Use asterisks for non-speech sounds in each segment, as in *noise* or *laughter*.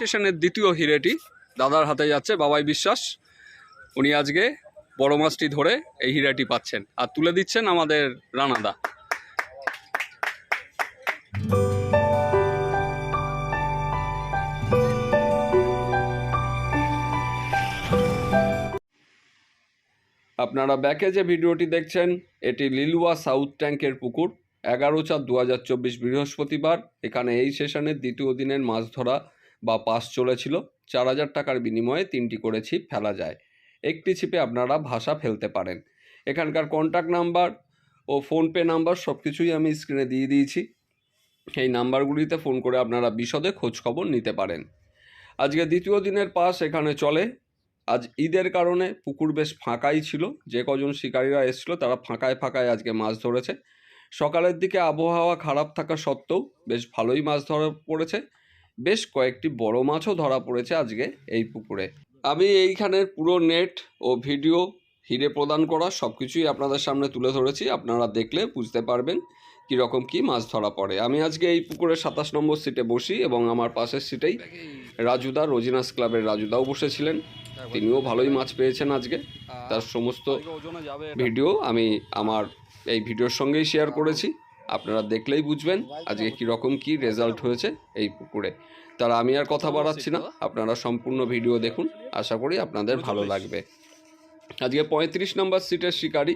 সেশনের দ্বিতীয় হিরেটি দাদার হাতে যাচ্ছে বাবাই বিশ্বাস। উনি আজকে বড় মাছটি ধরে এই হিরাটি পাচ্ছেন। আর তুলে দিচ্ছেন আমাদের রানাদা। আপনারা ব্যাকে যে ভিডিওটি দেখছেন, এটি লিলুয়া সাউথ ট্যাঙ্কের পুকুর, এগারো চার দু বৃহস্পতিবার। এখানে এই সেশনের দ্বিতীয় দিনের মাছ ধরা বা পাস চলেছিল, চার হাজার টাকার বিনিময়ে তিনটি করে ছিপ ফেলা যায়। একটি ছিপে আপনারা ভাষা ফেলতে পারেন। এখানকার কন্ট্যাক্ট নাম্বার ও ফোনপে নাম্বার সব কিছুই আমি স্ক্রিনে দিয়ে দিয়েছি। এই নাম্বারগুলিতে ফোন করে আপনারা বিশদে খোঁজ খবর নিতে পারেন। আজকে দ্বিতীয় দিনের পাস এখানে চলে। আজ ঈদের কারণে পুকুর বেশ ফাঁকাই ছিল। যে কজন শিকারীরা এসেছিল তারা ফাঁকায় ফাঁকায় আজকে মাছ ধরেছে। সকালের দিকে আবহাওয়া খারাপ থাকা সত্ত্বেও বেশ ভালোই মাছ ধরা পড়েছে। বেশ কয়েকটি বড় মাছও ধরা পড়েছে আজকে এই পুকুরে। আমি এইখানের পুরো নেট ও ভিডিও হিরে প্রদান করা সব কিছুই আপনাদের সামনে তুলে ধরেছি আপনারা দেখলে বুঝতে পারবেন কীরকম কী মাছ ধরা পড়ে। আমি আজকে এই পুকুরের সাতাশ নম্বর সিটে বসি এবং আমার পাশের সিটেই রাজুদা রোজিনাস ক্লাবের রাজুদাও বসেছিলেন। তিনিও ভালোই মাছ পেয়েছেন আজকে। তার সমস্ত ভিডিও আমি আমার এই ভিডিওর সঙ্গেই শেয়ার করেছি। আপনারা দেখলেই বুঝবেন আজকে কীরকম কী রেজাল্ট হয়েছে এই পুকুরে। তার আমি আর কথা বাড়াচ্ছি না। আপনারা সম্পূর্ণ ভিডিও দেখুন। আশা করি আপনাদের ভালো লাগবে। আজকে পঁয়ত্রিশ নম্বর সিটের শিকারী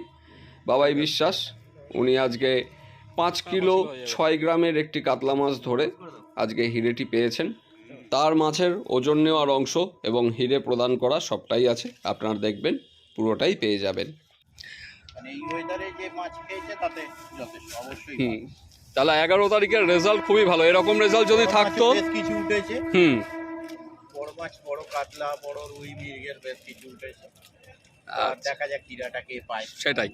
বাবাই বিশ্বাস। উনি আজকে পাঁচ কিলো ছয় গ্রামের একটি কাতলা মাছ ধরে আজকে হিরেটি পেয়েছেন। তার মাছের ওজন নেওয়ার অংশ এবং হিরে প্রদান করা সবটাই আছে। আপনারা দেখবেন পুরোটাই পেয়ে যাবেন। মানে এই ওয়েদারে যে মাছ খেয়েছে তাতে যথেষ্ট অবশ্যই হুম। তাহলে এগারো তারিখের রেজাল্ট খুবই ভালো। এরকম রেজাল্ট যদি থাকতো কিছু উঠেছে। হুম। বড় মাছ বড় কাতলা বড় রুই মৃগের বেশ কিছু উঠেছে। আর আচ্ছা, দেখা যাক কিরাটা পায়। সেটাই।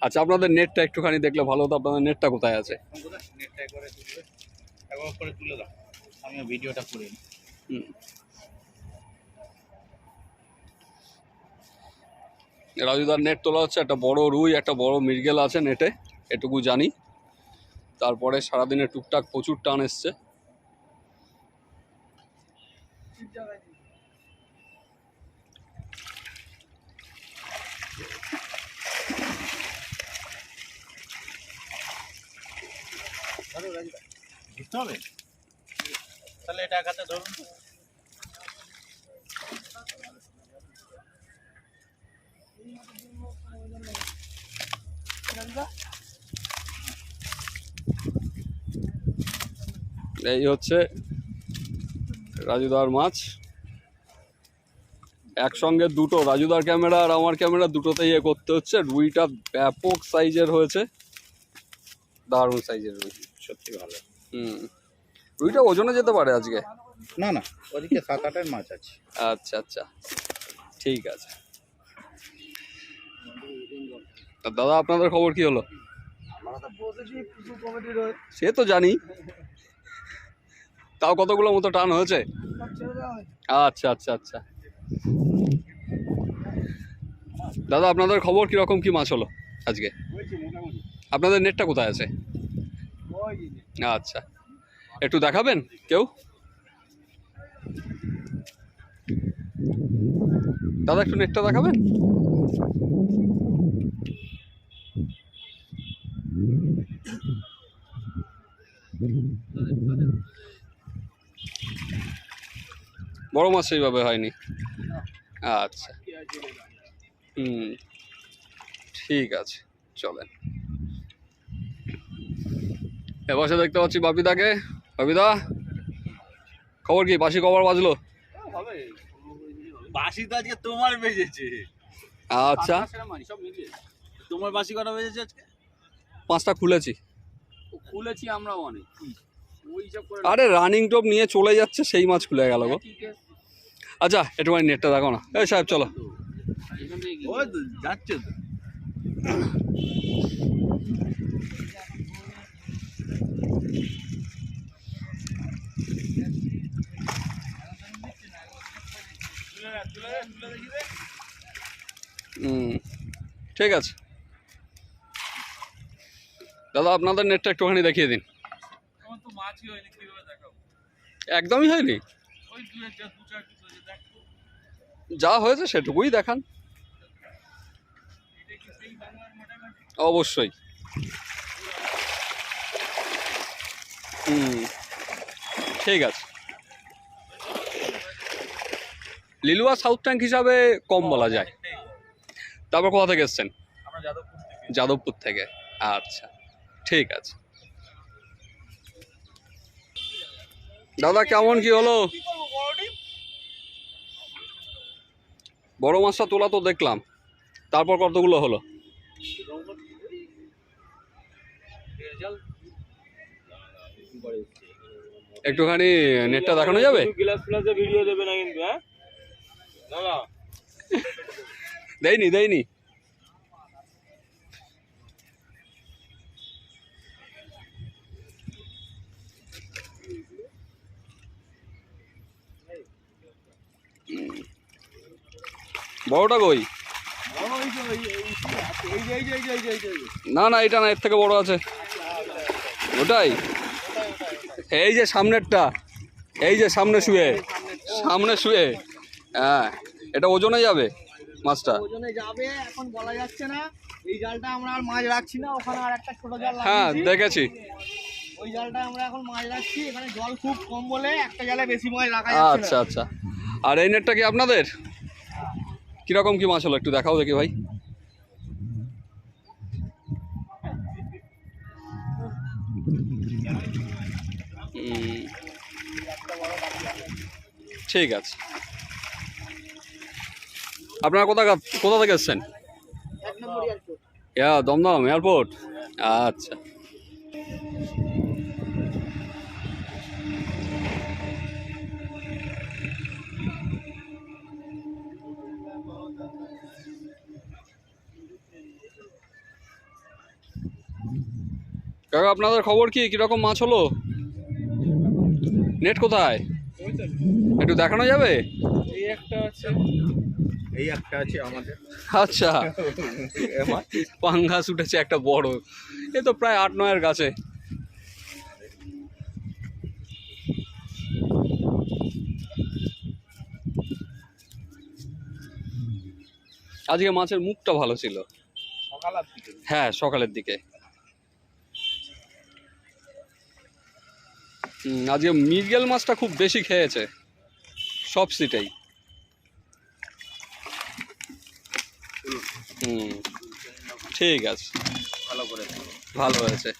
আচ্ছা আপনাদের নেটটা একটুখানি দেখলে ভালো হতো। আপনাদের নেটটা কোথায় আছে? নেটটা করে তুলবে। একবার করে তুলে দাও। আমিও ভিডিওটা করে নিই। হুম। রাজুদার নেট তোলা হচ্ছে, একটা বড় রুই, একটা বড় মৃগেল আছে নেটে এটুকু জানি। তারপরে সারাদিনে টুকটাক প্রচুর টান এসছে। তাহলে এটা একাতে ধরুন এই হচ্ছে রাজুদার মাছ। একসঙ্গে দুটো রাজুদার ক্যামেরা আর আমার ক্যামেরা দুটোতেই ইয়ে করতে হচ্ছে। রুইটা ব্যাপক সাইজের হয়েছে। দারুণ সাইজের রুই। সত্যি ভালো। হুম। রুইটা ওজনে যেতে পারে আজকে? না না ওদিকে সাত আটের মাছ আছে। আচ্ছা আচ্ছা। ঠিক আছে। তা দাদা আপনাদের খবর কি হলো? সে তো জানি। তাও কতগুলো মতো টান হয়েছে? আচ্ছা আচ্ছা আচ্ছা। দাদা আপনাদের খবর কীরকম কি মাছ হলো আজকে? আপনাদের নেটটা কোথায় আছে? আচ্ছা। একটু দেখাবেন কেউ? দাদা একটু নেটটা দেখাবেন? বড় মাছ সেইভাবে হয়নি। আচ্ছা। হুম ঠিক আছে চলেন। এপাশে দেখতে পাচ্ছি বাপিদাকে। বাপিদা খবর কি? বাসি কবার বাজলো? বাসি তো আজকে তোমার বেজেছে। আচ্ছা। তোমার বাসি কটা বেজেছে আজকে? পাঁচটা খুলেছি। খুলেছি আমরা অনেক। আরে রানিং টপ নিয়ে চলে যাচ্ছে সেই মাছ খুলে গেল গো। আচ্ছা একটুখানি নেটটা দেখো না। এই সাহেব চলো। যাচ্ছে ঠিক আছে। দাদা আপনাদের নেটটা একটুখানি দেখিয়ে দিন। একদমই হয়নি ওই ওই দু একটা দু চার পিস হয়েছে দেখ তো। যা হয়েছে সেটুকুই দেখান। অবশ্যই। হুম ঠিক আছে। লিলুয়া সাউথ ট্যাঙ্ক হিসাবে কম বলা যায়। তারপর কোথা থেকে এসছেন? যাদবপুর থেকে। আচ্ছা ঠিক আছে। দাদা কেমন কি হলো? বড় মাছটা তোলা তো দেখলাম। তারপর কতগুলো হলো? একটুখানি নেটটা দেখানো যাবে? হ্যাঁ? দেয়নি দেয়নি। বড়টা কই? না না এটা না এর থেকে বড় আছে। ওটাই? এই যে সামনেরটা এই যে সামনে শুয়ে সামনে শুয়ে। হ্যাঁ এটা ওজনে যাবে মাছটা? ওজনে যাবে এখন বলা যাচ্ছে না। এই জালটা আমরা আর মাছ রাখছি না ওখানে আর একটা ছোট জাল হ্যাঁ দেখেছি। ওই জালটা আমরা এখন মাছ রাখছি এখানে জল খুব কম বলে একটা জালে বেশি মাছ রাখা যাচ্ছে আচ্ছা আচ্ছা। আর এই নেটটা কি আপনাদের? কীরকম কি মাছ হলো একটু দেখাও দেখি ভাই। ঠিক আছে। আপনারা কোথা কোথা থেকে এসছেন? দমদম এয়ারপোর্ট আচ্ছা। কাকা আপনাদের খবর কি? কীরকম মাছ হলো? নেট কোথায়? একটু দেখানো যাবে? এই একটা আছে। এই একটা আছে আমাদের। আচ্ছা। *laughs* পাঙ্গাস উঠেছে একটা বড়। এ তো প্রায় আট নয়ের কাছে আজকে মাছের মুখটা ভালো ছিল। সকালের দিকে। হ্যাঁ সকালের দিকে। আজকে মৃগেল মাছটা খুব বেশি খেয়েছে সব সিটেই। হুম ঠিক আছে। ভালো করে ভালো হয়েছে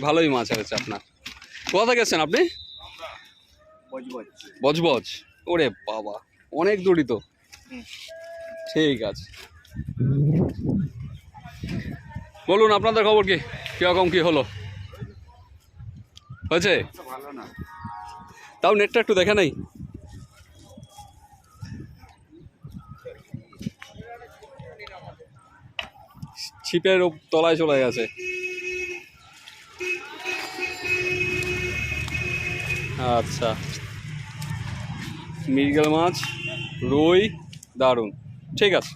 ভালোই মাছ হয়েছে আপনার। কোথা গেছেন আপনি? বজবজ। বজবজ। ওরে বাবা অনেক দূরই তো। ঠিক আছে। বলুন আপনাদের খবর কি? কীরকম কি হলো? হয়েছে? তাও নেটটা একটু দেখে নেই? ছিপের তলায় চলে গেছে। আচ্ছা। মৃগেল মাছ, রুই, দারুণ। ঠিক আছে।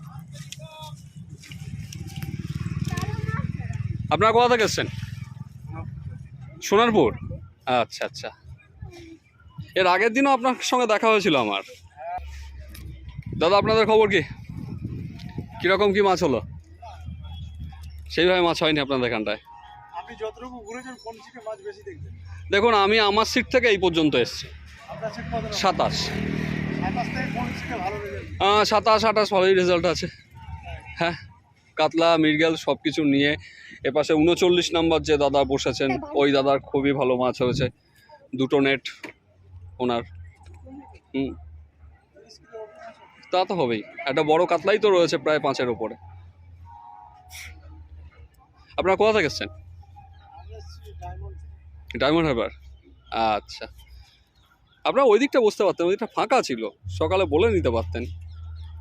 আপনারা কোথা থেকে এসছেন? সোনারপুর? আচ্ছা আচ্ছা। এর আগের দিনও আপনার সঙ্গে দেখা হয়েছিল আমার। দাদা আপনাদের খবর কি? কীরকম কি মাছ হলো? সেইভাবে মাছ হয়নি আপনাদের এখানটায়। আপনি যতটুকু ঘুরেছেন কোন সিটে মাছ বেশি দেখবেন দেখুন আমি আমার সিট থেকে এই পর্যন্ত এসেছি। সাতাশ। সাতাশ আঠাশ ভালোই রেজাল্ট আছে। হ্যাঁ কাতলা মৃগেল সব কিছু নিয়ে এপাশে উনচল্লিশ নাম্বার যে দাদা বসেছেন ওই দাদার খুবই ভালো মাছ হয়েছে। দুটো নেট ওনার। হুম। তা তো হবেই। একটা বড় কাতলাই তো রয়েছে প্রায় পাঁচের ওপরে আপনারা কোথা থেকে এসছেন? ডায়মন্ড ডায়মন্ড হারবার আচ্ছা। আপনারা ওই দিকটা বসতে পারতেন ওই দিকটা ফাঁকা ছিল। সকালে বলে নিতে পারতেন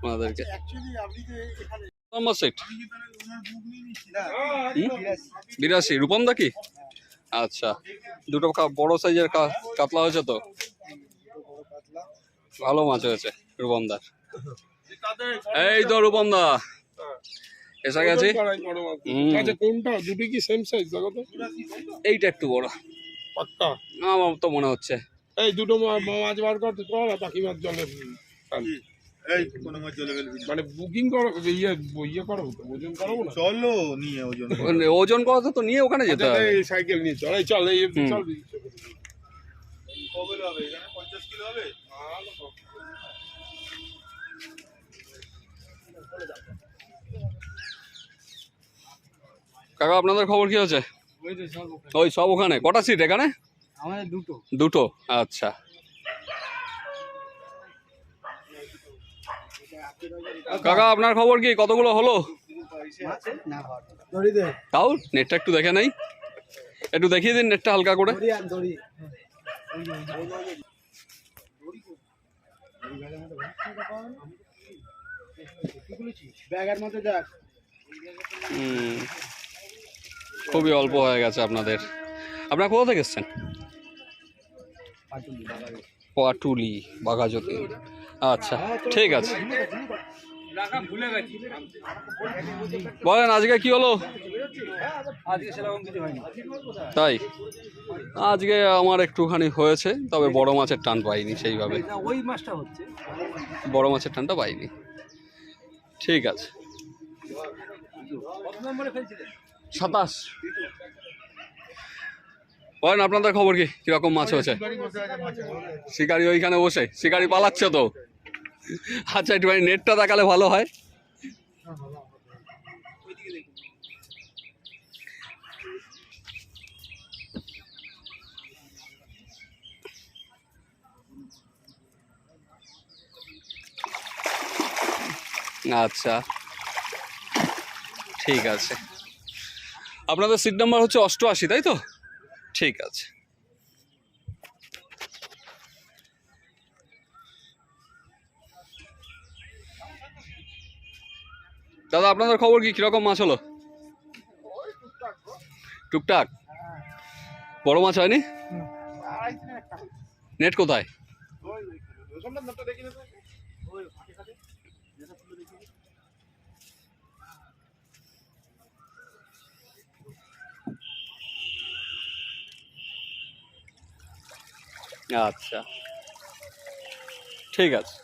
ওনাদেরকে। Number seat? বিরাশি। রূপম দা কি? আচ্ছা দুটো বড় সাইজের কা- কাতলা হয়েছে তো? ভালো মাছ হয়েছে রূপম দার এই তো রূপম দা এসে গেছি। আচ্ছা কোনটা? দুটো কি সেম সাইজ তো। এইটা একটু বড়। আমার তো মনে হচ্ছে। এই দুটো মাছ বার করতে কর মাছ জলে। এই কোনো মাছ চলে গেল মানে বুকিং করো ইয়ে ইয়ে করো ওজন করো না? চলো নিয়ে ওজন ওজন করাতে তো নিয়ে ওখানে যেতে আচ্ছা, হবে। এই সাইকেল নিয়ে চল। এই চল এই চল কবে হবে? এখানে পঞ্চাশ কিলো হবে? কাকা আপনাদের খবর কি হচ্ছে ওই সব ওখানে। কটা সিট এখানে? আমাদের দুটো। দুটো। আচ্ছা। কাকা, আপনার খবর কি? কতগুলো হলো? তাও নেটটা একটু দেখে নাই। একটু দেখিয়ে দিন নেটটা হালকা করে। খুবই অল্প হয়ে গেছে আপনাদের। আপনারা কোথা থেকে এসছেন? পাটুলি। বাঘাজতি আচ্ছা ঠিক আছে। বলেন আজকে কি হলো? আজকে সেরকম কিছু হয়নি। তাই? আজকে আমার একটুখানি হয়েছে তবে বড় মাছের টান পাইনি সেইভাবে। ওই মাছটা হচ্ছে। বড় মাছের টানটা পাইনি। ঠিক আছে। সাতাশ। বলেন আপনাদের খবর কি? কীরকম মাছ হয়েছে? শিকারি ওইখানে বসে শিকারি পালাচ্ছে তো। আচ্ছা একটুখানি নেটটা দেখালে ভালো হয়। আচ্ছা ঠিক আছে। আপনাদের সিট নাম্বার হচ্ছে অষ্টআশি, তাই তো? ঠিক আছে। দাদা, আপনাদের খবর কি? কীরকম মাছ হলো? টুকটাক? বড় মাছ হয়নি? নেট কোথায়? আচ্ছা। ঠিক আছে।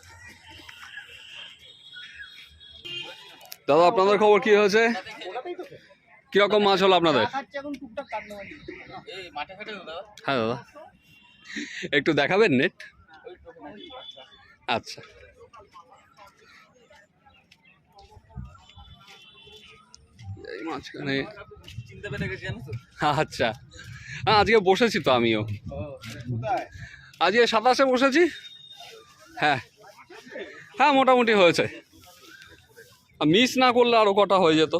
দাদা আপনাদের খবর কি হয়েছে? কীরকম মাছ হলো আপনাদের? হ্যাঁ দাদা। একটু দেখাবেন নেট আচ্ছা। এই মাঝখানে আচ্ছা। হ্যাঁ আজকে বসেছি তো আমিও। আজকে সাতাশে বসেছি? হ্যাঁ। হ্যাঁ মোটামুটি হয়েছে। মিস না করলে আরও কটা হয়ে যেত।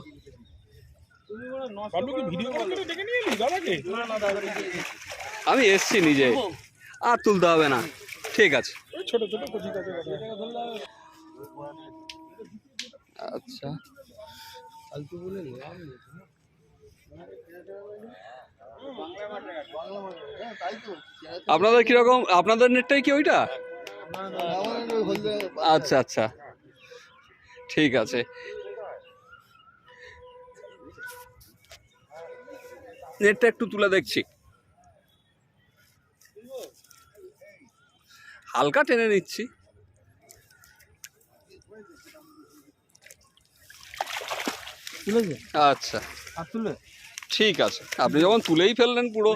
আমি এসছি নিজে। আর তুলতে হবে না। ঠিক আছে। ছোট ছোট আচ্ছা। আপনাদের কীরকম আপনাদের নেটটাই কি ওইটা? আচ্ছা আচ্ছা। ঠিক আছে। নেটটা একটু তুলে দেখছি। হালকা টেনে নিচ্ছি। আচ্ছা। ঠিক আছে। আপনি যখন তুলেই ফেললেন পুরো।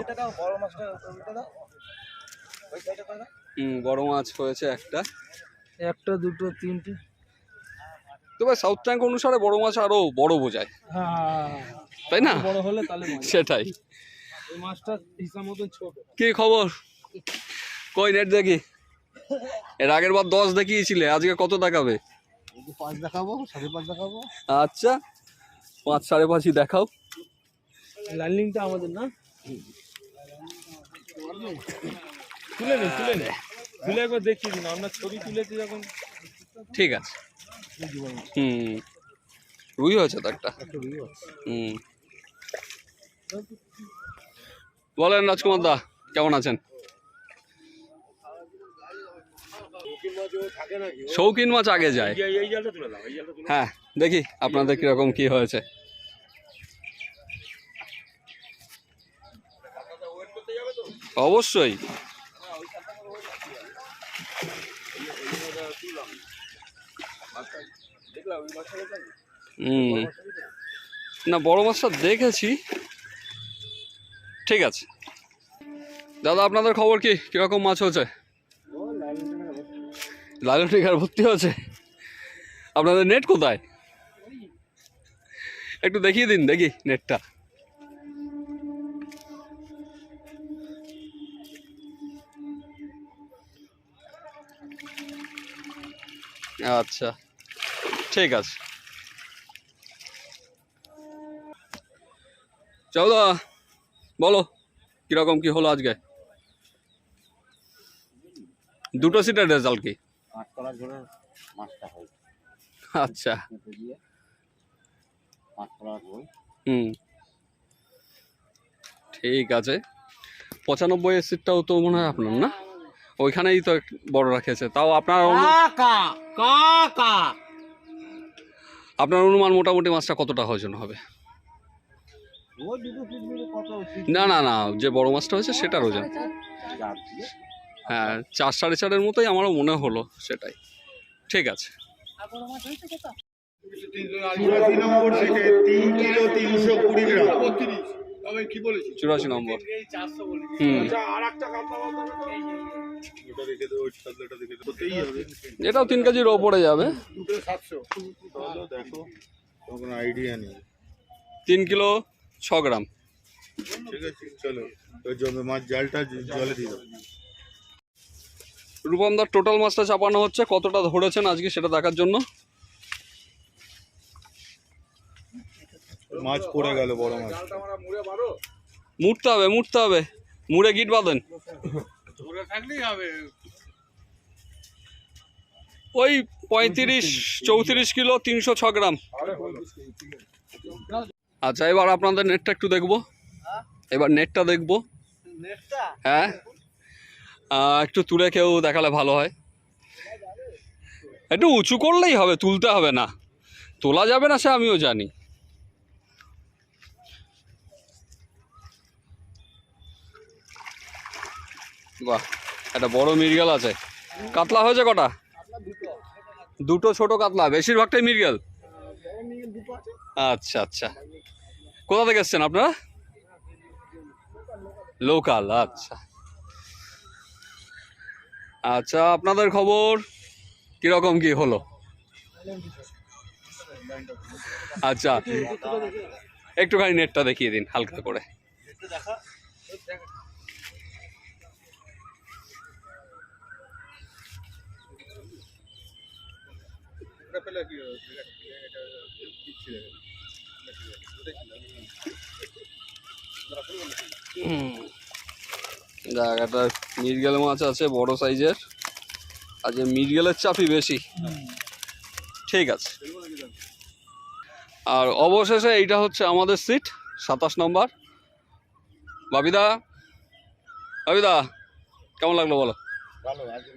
বড় মাছ হয়েছে একটা। একটা দুটো তিনটে। তবে সাউথ ট্যাঙ্ক অনুসারে বড় মাছ আরও বড় বোঝায়। হ্যাঁ। তাই না? বড় হলে তাহলে সেটাই। মাছটা হিসাব মতন ছোট। কি খবর? কই নেট দেখি? এর আগের বার দশ দেখিয়েছিলে আজকে কত দেখাবে? পাঁচ দেখাবো সাড়ে পাঁচ দেখাবো। আচ্ছা পাঁচ সাড়ে পাঁচই দেখাও। লাইনিংটা আমাদের না? তুলে নে তুলে নে। তুলে একবার দেখিয়ে দিন আমরা ছবি তুলেছি যখন। ঠিক আছে। হুম। রুই হয়েছে তো একটা? হুম। বলেন রাজকুমার দা কেমন আছেন? শৌখিন মাছ আগে যায়। হ্যাঁ দেখি আপনাদের কীরকম কি হয়েছে। অবশ্যই। না, বড় মাছটা দেখেছি। ঠিক আছে। দাদা, আপনাদের খবর কি? কীরকম মাছ হচ্ছে লালন টিকার ভর্তি হচ্ছে আপনাদের নেট কোথায়? একটু দেখিয়ে দিন, দেখি নেটটা আচ্ছা। ঠিক আছে। চৌদা বলো কীরকম কি হলো আজকে? দুটো সিটের রেজাল্ট কি? আচ্ছা। হুম। ঠিক আছে। পঁচানব্বই সিটটাও তো মনে হয় আপনার না? ওইখানেই তো বড় রাখেছে তাও আপনার কাকা কাকা! আপনার অনুমান মোটামুটি মাছটা কতটা ওজন হবে? না না না, যে বড় মাছটা হয়েছে সেটার ওজন। হ্যাঁ চার সাড়ে চারের মতোই আমারও মনে হলো সেটাই। ঠিক আছে। তিন কিলো তিনশো কুড়ি গ্রাম। চুরাশি নম্বর। হুম। আচ্ছা এটাও তিন কেজির ওপরে যাবে। তিন কিলো ছ গ্রাম। ঠিক আছে চলো। জমে মাছ জালটা জলে দিয়ে দাও। রূপমদার টোটাল মাছটা চাপানো হচ্ছে। কতটা ধরেছেন আজকে সেটা দেখার জন্য? মাছ পড়ে গেল বড় মাছ। মুড়তে হবে মুড়তে হবে। মুড়ে গিট বাঁধেন। ওই পঁয়ত্রিশ চৌত্রিশ কিলো তিনশো ছ গ্রাম। আচ্ছা এবার আপনাদের নেটটা একটু দেখব। এবার নেটটা দেখব। হ্যাঁ। একটু তুলে কেউ দেখালে ভালো হয়। একটু উঁচু করলেই হবে তুলতে হবে না। তোলা যাবে না সে আমিও জানি। বাহ, একটা বড় মিরগেল আছে। কাতলা হয়েছে কটা? দুটো ছোট কাতলা, বেশিরভাগটাই মিরগেল আচ্ছা আচ্ছা। কোথা থেকে এসছেন আপনারা? লোকাল আচ্ছা। আচ্ছা আপনাদের খবর কীরকম, কি হলো? আচ্ছা একটুখানি নেটটা দেখিয়ে দিন, হালকা করে। একটা মিরগেল মাছ আছে বড় সাইজের। আজ মিরগেলের চাপই বেশি। ঠিক আছে। আর অবশেষে এইটা হচ্ছে আমাদের সিট সাতাশ নম্বর। বাবিদা বাবিদা কেমন লাগল বলো? ভালো আজকে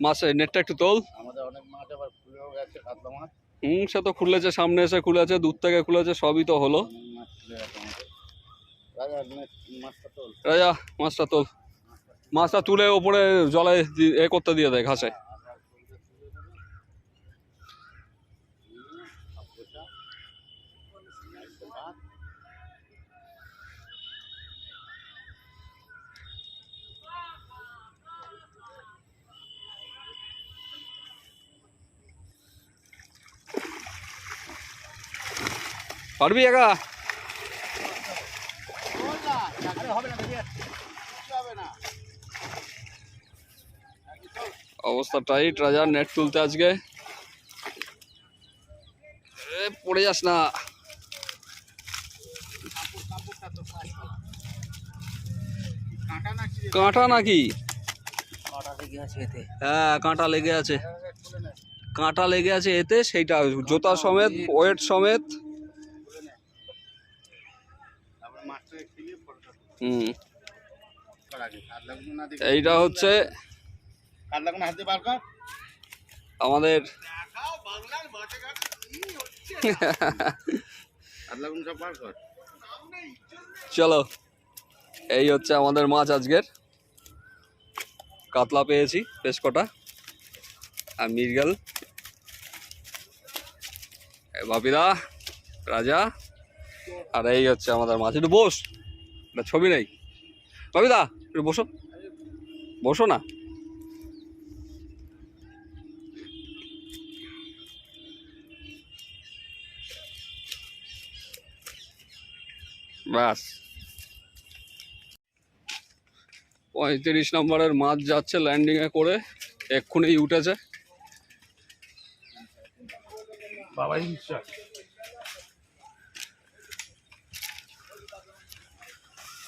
মাছ মাছের নেটটা একটু তোল। আমাদের অনেক মাছ আবার খুলেও গেছে কাতলা মাছ হুম সে তো খুলেছে সামনে এসে খুলেছে দূর থেকে খুলেছে সবই তো হলো। রাজা মাছটা তোল। মাছটা তুলে। ওপরে জলে এ করতে দিয়ে দেয় ঘাসে। পারবি একা? অবস্থা টাইট রাজার নেট তুলতে আজকে। পড়ে যাস না। কাঁটা নাকি? হ্যাঁ কাঁটা লেগে আছে। কাঁটা লেগে আছে এতে, সেইটা জোতা সমেত ওয়েট সমেত তারপরে মাছটাকে খিলিয়ে ফটোটা হুম করা আগে কাতলাগুলো না দেখে এইটা হচ্ছে আমাদের চলো এই হচ্ছে আমাদের মাছ আজকের। কাতলা পেয়েছি বেশ কটা। আর মির্গেল বাপিদা রাজা। আর এই হচ্ছে আমাদের মাছ। একটু বস একটা ছবি নেই। বাপিদা একটু বসো। বসো না। ব্যাস। পঁয়ত্রিশ নম্বরের মাছ যাচ্ছে ল্যান্ডিংয়ে করে এক্ষুনি উঠেছে। বাবাই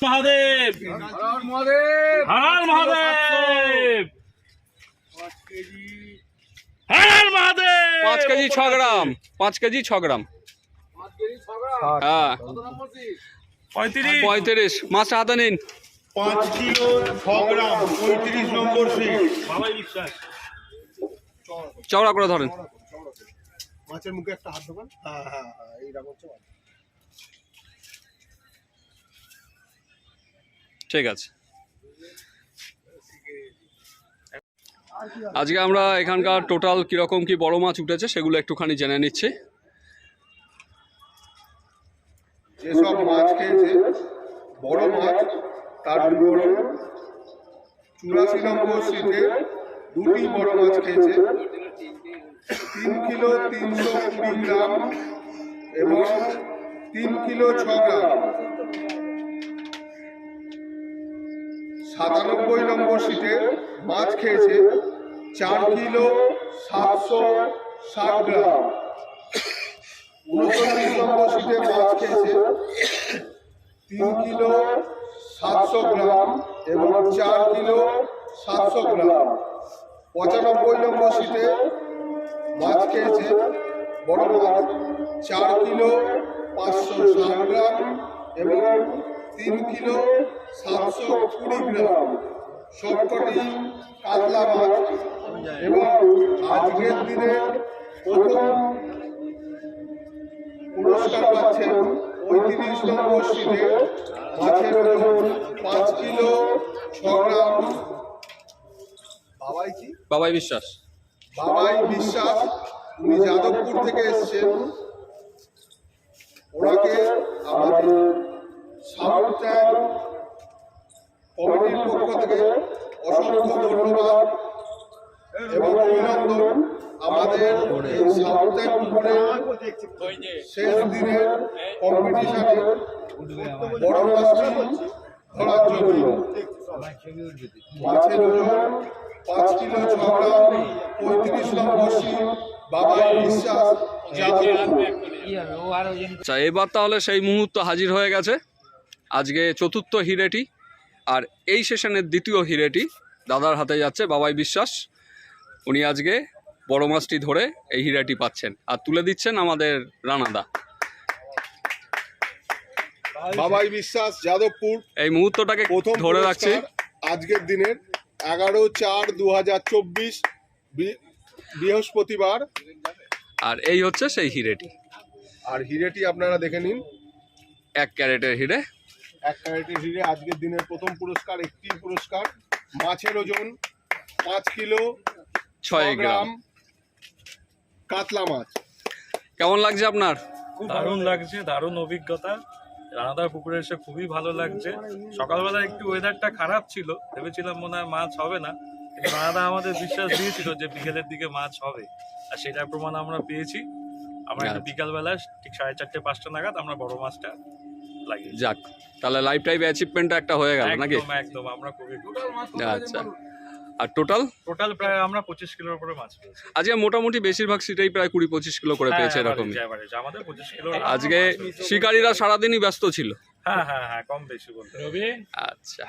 মহাদেব। হর মহাদেব। হর মহাদেব। পাঁচ কেজি। ছ গ্রাম পাঁচ কেজি ছ গ্রাম। হ্যাঁ। পঁয়ত্রিশ। পঁয়ত্রিশ। মাছটা হাতে নিন। পাঁচ কিলো ছ গ্রাম পঁয়ত্রিশ নম্বর চওড়া করে ধরেন। মাছের মুখে একটা হাত দেবেন? হ্যাঁ হ্যাঁ হ্যাঁ এইরকম ঠিক আছে। আজকে আমরা এখানকার টোটাল কীরকম কি বড় মাছ উঠেছে সেগুলো একটুখানি জেনে নিচ্ছি। যেসব মাছ খেয়েছে, বড় মাছ, তার বিবরণ চুরাশি নম্বর সিটে দুটি বড় মাছ খেয়েছে। তিন কিলো তিনশো কুড়ি গ্রাম এবং তিন কিলো ছ গ্রাম। সাতানব্বই নম্বর সিটে মাছ খেয়েছে চার কিলো সাতশো ষাট গ্রাম। উনচল্লিশ নম্বর সিটে মাছ খেয়েছে তিন কিলো সাতশো গ্রাম এবং চার কিলো সাতশো গ্রাম। পঁচানব্বই নম্বর সিটে মাছ খেয়েছে বড় মাছ চার কিলো পাঁচশো ষাট গ্রাম এবং তিন কিলো সাতশো কুড়ি গ্রাম। সবকটি কাতলা মাছ। এবং আজকের দিনে প্রথম পুরস্কার পাচ্ছেন পঁয়ত্রিশ নম্বর সিটে মাছের ওজন পাঁচ কিলো ছ গ্রাম। বাবাই কি? বাবাই বিশ্বাস। বাবাই বিশ্বাস উনি যাদবপুর থেকে এসেছেন। ওনাকে আমাদের সাউথ ট্যাঙ্ক কমিটির পক্ষ থেকে অসংখ্য এবং আমাদের শেষ বড় মাছের পাঁচ আচ্ছা এবার তাহলে সেই মুহূর্ত হাজির হয়ে গেছে। আজকে চতুর্থ হিরেটি আর এই সেশনের দ্বিতীয় হিরেটি দাদার হাতে যাচ্ছে বাবাই বিশ্বাস। উনি আজকে বড় মাছটি ধরে এই হিরেটি পাচ্ছেন। আর তুলে দিচ্ছেন আমাদের রানাদা। বাবাই বিশ্বাস যাদবপুর। এই মুহূর্তটাকে প্রথম ধরে রাখছি। আজকের দিনের এগারো চার দু হাজার চব্বিশ বৃহস্পতিবার। আর এই হচ্ছে সেই হিরেটি। আর হিরেটি আপনারা দেখে নিন। এক ক্যারেটের হিরে। এক ক্যারেটের হিরে আজকের দিনের প্রথম পুরস্কার একটি পুরস্কার। মাছের ওজন পাঁচ কিলো ছয় গ্রাম। কাতলা মাছ। কেমন লাগছে আপনার? দারুণ লাগছে। দারুণ অভিজ্ঞতা। রানাদার পুকুরে এসে খুবই ভালো লাগছে। সকালবেলা একটু ওয়েদারটা খারাপ ছিল ভেবেছিলাম মনে হয় মাছ হবে না। কিন্তু রানাদা আমাদের বিশ্বাস দিয়েছিল যে বিকেলের দিকে মাছ হবে। আর সেটার প্রমাণ আমরা পেয়েছি। আমরা আচ্ছা। বিকালবেলা ঠিক সাড়ে চারটে পাঁচটা নাগাদ আমরা বড় মাছটা যাক তাহলে লাইফ টাইম অ্যাচিভমেন্টটা একটা হয়ে গেল নাকি? একদম একদম আমরা খুবই আচ্ছা। আর টোটাল টোটাল প্রায় আমরা পঁচিশ কিলোর উপরে মাছ পেয়েছি। আজকে মোটামুটি বেশিরভাগ সিটাই প্রায় কুড়ি পঁচিশ কিলো করে হ্যাঁ, পেয়েছে এরকম এরকমই। আমাদের পঁচিশ কিলো আজকে শিকারীরা সারাদিনই ব্যস্ত ছিল। হ্যাঁ হ্যাঁ হ্যাঁ কম বেশি বলতে আচ্ছা।